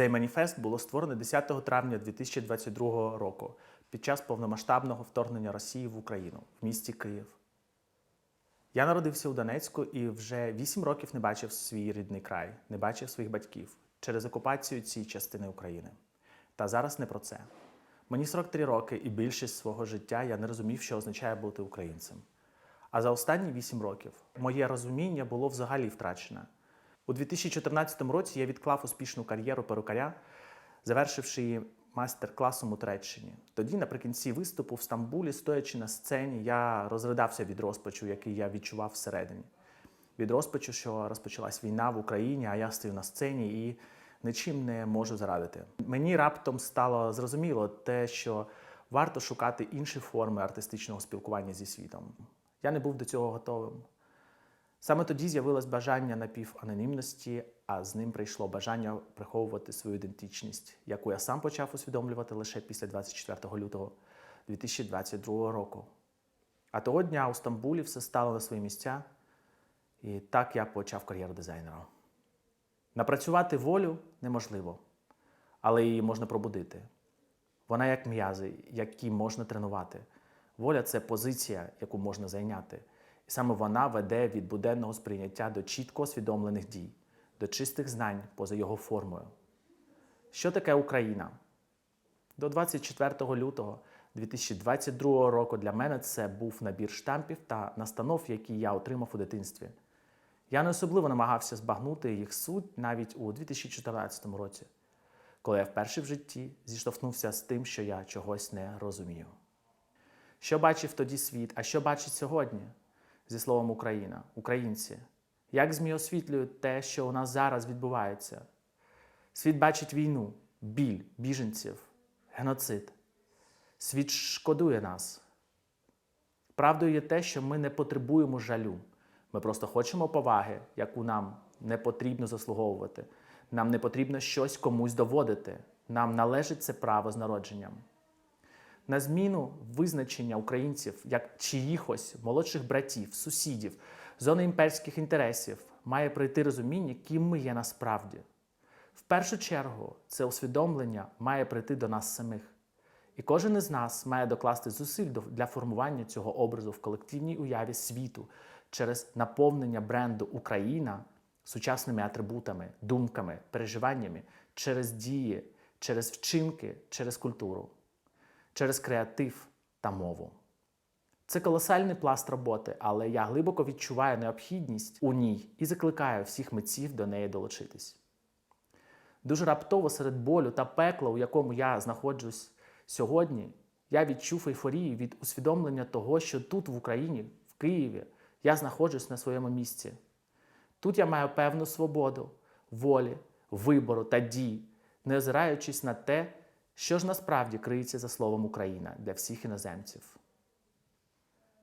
Цей маніфест було створено 10 травня 2022 року під час повномасштабного вторгнення Росії в Україну в місті Київ. Я народився у Донецьку і вже 8 років не бачив свій рідний край, не бачив своїх батьків через окупацію цієї частини України. Та зараз не про це. Мені 43 роки, і більшість свого життя я не розумів, що означає бути українцем. А за останні 8 років моє розуміння було взагалі втрачене. У 2014 році я відклав успішну кар'єру перукаря, завершивши її майстер-класом у Туреччині. Тоді, наприкінці виступу в Стамбулі, стоячи на сцені, я розридався від розпачу, який я відчував всередині. Від розпачу, що розпочалась війна в Україні, а я стою на сцені і нічим не можу зарадити. Мені раптом стало зрозуміло те, що варто шукати інші форми артистичного спілкування зі світом. Я не був до цього готовим. Саме тоді з'явилось бажання напіванонімності, а з ним прийшло бажання приховувати свою ідентичність, яку я сам почав усвідомлювати лише після 24 лютого 2022 року. А того дня у Стамбулі все стало на свої місця, і так я почав кар'єру дизайнера. Напрацювати волю неможливо, але її можна пробудити. Вона як м'язи, які можна тренувати. Воля це позиція, яку можна зайняти. Саме вона веде від буденного сприйняття до чітко усвідомлених дій, до чистих знань поза його формою. Що таке Україна? До 24 лютого 2022 року для мене це був набір штампів та настанов, які я отримав у дитинстві. Я не особливо намагався збагнути їх суть навіть у 2014 році, коли я вперше в житті зіштовхнувся з тим, що я чогось не розумію. Що бачив тоді світ, а що бачить сьогодні? Зі словом Україна, українці. Як ЗМІ освітлюють те, що у нас зараз відбувається? Світ бачить війну, біль біженців, геноцид. Світ шкодує нас. Правдою є те, що ми не потребуємо жалю. Ми просто хочемо поваги, яку нам не потрібно заслуговувати. Нам не потрібно щось комусь доводити. Нам належить це право з народженням. На зміну визначення українців як чиїхось молодших братів, сусідів, зони імперських інтересів має прийти розуміння, ким ми є насправді. В першу чергу, це усвідомлення має прийти до нас самих. І кожен із нас має докласти зусиль для формування цього образу в колективній уяві світу через наповнення бренду Україна сучасними атрибутами, думками, переживаннями, через дії, через вчинки, через культуру через креатив та мову. Це колосальний пласт роботи, але я глибоко відчуваю необхідність у ній і закликаю всіх митців до неї долучитись. Дуже раптово серед болю та пекла, у якому я знаходжусь сьогодні, я відчув ейфорію від усвідомлення того, що тут, в Україні, в Києві, я знаходжусь на своєму місці. Тут я маю певну свободу, волі, вибору та дій, не озираючись на те, що ж насправді криється за словом Україна для всіх іноземців.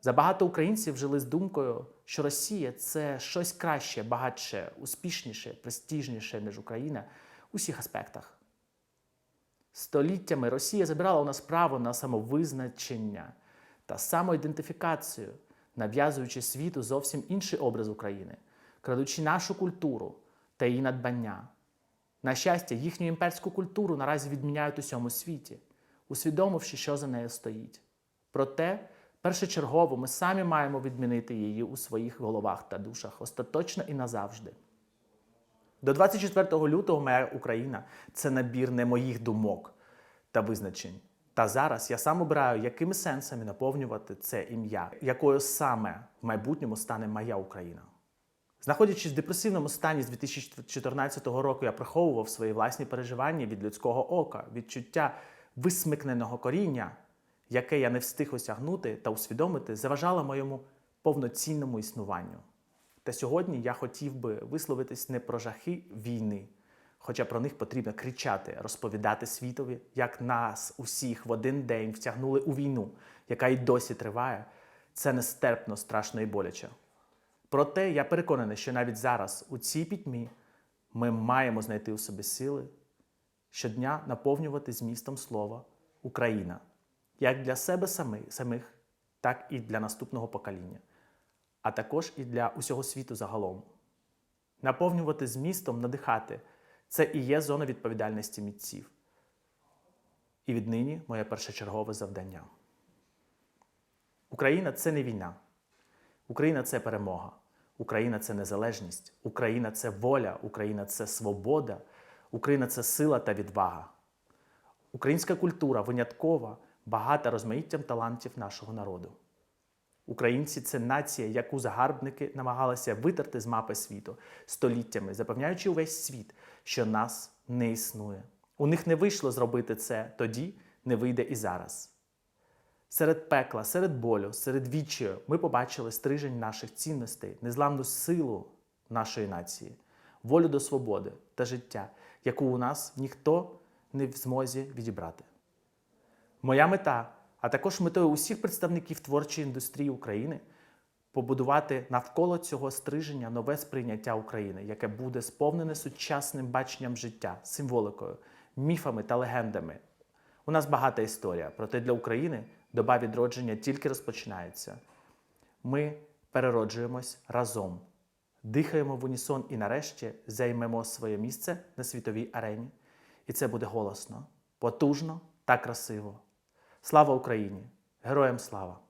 Забагато українців жили з думкою, що Росія це щось краще, багатше, успішніше, престижніше, ніж Україна у всіх аспектах. Століттями Росія забирала у нас право на самовизначення та самоідентифікацію, нав'язуючи світу зовсім інший образ України, крадучи нашу культуру та її надбання. На щастя, їхню імперську культуру наразі відміняють у всьому світі, усвідомивши, що за нею стоїть. Проте, першочергово, ми самі маємо відмінити її у своїх головах та душах остаточно і назавжди. До 24 лютого моя Україна це набір не моїх думок та визначень. Та зараз я сам обираю, якими сенсами наповнювати це ім'я, якою саме в майбутньому стане моя Україна. Знаходячись в депресивному стані з 2014 року, я приховував свої власні переживання від людського ока, відчуття висмикненого коріння, яке я не встиг осягнути та усвідомити, заважало моєму повноцінному існуванню. Та сьогодні я хотів би висловитись не про жахи війни, хоча про них потрібно кричати, розповідати світові, як нас усіх в один день втягнули у війну, яка й досі триває. Це нестерпно, страшно і боляче. Проте я переконаний, що навіть зараз, у цій пітьмі, ми маємо знайти у собі сили щодня наповнювати змістом слова Україна як для себе самих, так і для наступного покоління, а також і для усього світу загалом. Наповнювати змістом, надихати Це і є зона відповідальності митців. І віднині моє першочергове завдання. Україна це не війна. Україна це перемога. Україна це незалежність. Україна це воля. Україна це свобода. Україна це сила та відвага. Українська культура виняткова, багата розмаїттям талантів нашого народу. Українці це нація, яку загарбники намагалися витерти з мапи світу століттями, запевняючи увесь світ, що нас не існує. У них не вийшло зробити це тоді, не вийде і зараз. Серед пекла, серед болю, серед відчаю ми побачили стрижень наших цінностей, незламну силу нашої нації, волю до свободи та життя, яку у нас ніхто не в змозі відібрати. Моя мета, а також метою усіх представників творчої індустрії України побудувати навколо цього стриження нове сприйняття України, яке буде сповнене сучасним баченням життя, символикою, міфами та легендами. У нас багата історія, проте для України доба відродження тільки розпочинається. Ми перероджуємось разом, дихаємо в унісон і нарешті займемо своє місце на світовій арені. І це буде голосно, потужно та красиво. Слава Україні! Героям слава!